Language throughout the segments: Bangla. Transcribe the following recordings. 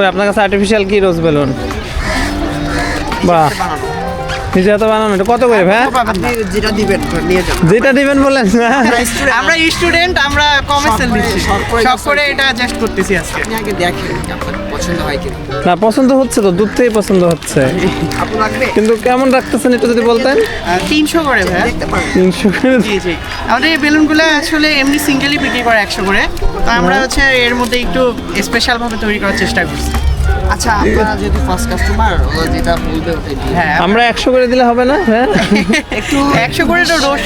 কই আপনার কাছে আর্টিফিশিয়াল কি রোজ বেলুন বাহ। নিজে হাতে বানানো এটা কত করে ভাই? যেটা দিবেন নিয়ে যান। যেটা দিবেন বলেন আমরা স্টুডেন্ট আমরা কমে সেল দিচ্ছি। সব করে এটা জাস্ট করতেছি আজকে। আগে দেখেন পছন্দ হয় কিনা? না পছন্দ হচ্ছে তো দুধ থেকে পছন্দ হচ্ছে। কিন্তু কেমন রাখতেছেন একটু যদি বলতেন? তিনশো করে ভাই তিনশো করে? জি জি। আমাদের এই বেলুনগুলো আসলে এমনি সিঙ্গেলই বিক্রি করে একশো করে। তো আমরা হচ্ছে এর মধ্যে একটু স্পেশাল ভাবে তৈরি করার চেষ্টা করছি। আচ্ছা আপনারা যেহেতু ফার্স্ট কাস্টমার ও যেটা বলবে ওটাই হ্যাঁ আমরা একশো করে দিলে হবে না? হ্যাঁ। একটু একশো করে তো রোজ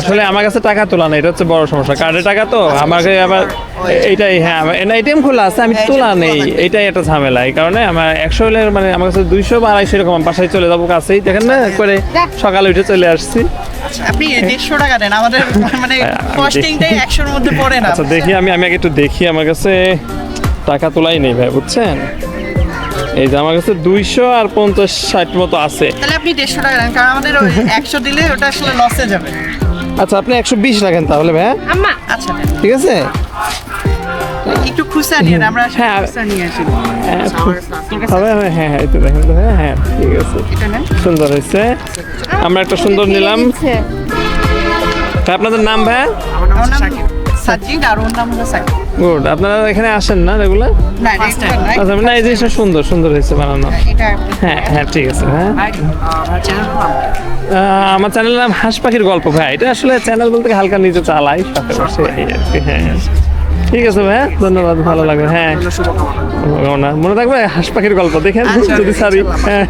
আসলে আমার কাছে টাকা তোলা নেই এটা হচ্ছে বড় সমস্যা। কার্ডে টাকা তো আমাকে আবার এইটাই হ্যাঁ আমার এটিএম খোলা আছে আমি তোলা নেই এইটাই একটা ঝামেলা। এই কারণে আমার একশো হলে মানে আমার কাছে দুইশো বা আড়াইশো এরকম বাসায় চলে যাব কাছেই। দেখেন না করে সকালে উঠে চলে আসছি। আপনি দেড়শো টাকা দেন আমাদের মানে হ্যাঁ, কস্টিংটাই একশোর মধ্যে পড়ে না আচ্ছা দেখি আমি আমি আগে একটু দেখি আমার কাছে টাকা তোলাই নেই ভাই বুঝছেন? এই যে আমার কাছে দুইশো আর পঞ্চাশ ষাট মতো আছে। তাহলে আপনি দেড়শো টাকা দেন কারণ আমাদের ওই একশো দিলে ওটা আসলে লসে যাবে। আচ্ছা আপনি একশো বিশ রাখেন তাহলে ভাই হ্যাঁ? আচ্ছা। ঠিক আছে? একটু খুচরা নিয়ে আমরা হ্যাঁ। খুচরা নিয়ে আসি। হ্যাঁ হ্যাঁ হ্যাঁ এই তো দেখেন তো হ্যাঁ হ্যাঁ ঠিক আছে। সুন্দর হয়েছে। আমরা একটা সুন্দর নিলাম। তা আপনাদের নাম ভাই আমার নাম সাকিব সাজিদ আর ওর নাম হলো সাকিব গুড আপনারা এখানে আসেন না রেগুলার না। আচ্ছা না এই জিনিসটা সুন্দর সুন্দর হয়েছে বানানো। হ্যাঁ হ্যাঁ ঠিক আছে হ্যাঁ। আমার চ্যানেল নাম? আহ, আমার চ্যানেলের নাম হাঁস পাখির গল্প ভাই। এটা আসলে চ্যানেল বলতে হালকা নিজে চালাই বসে হ্যাঁ। ঠিক আছে ভাই হ্যাঁ, ধন্যবাদ ভালো লাগবে হ্যাঁ। মনে থাকবে হাঁস পাখির গল্প দেখেন যদি সারি হ্যাঁ।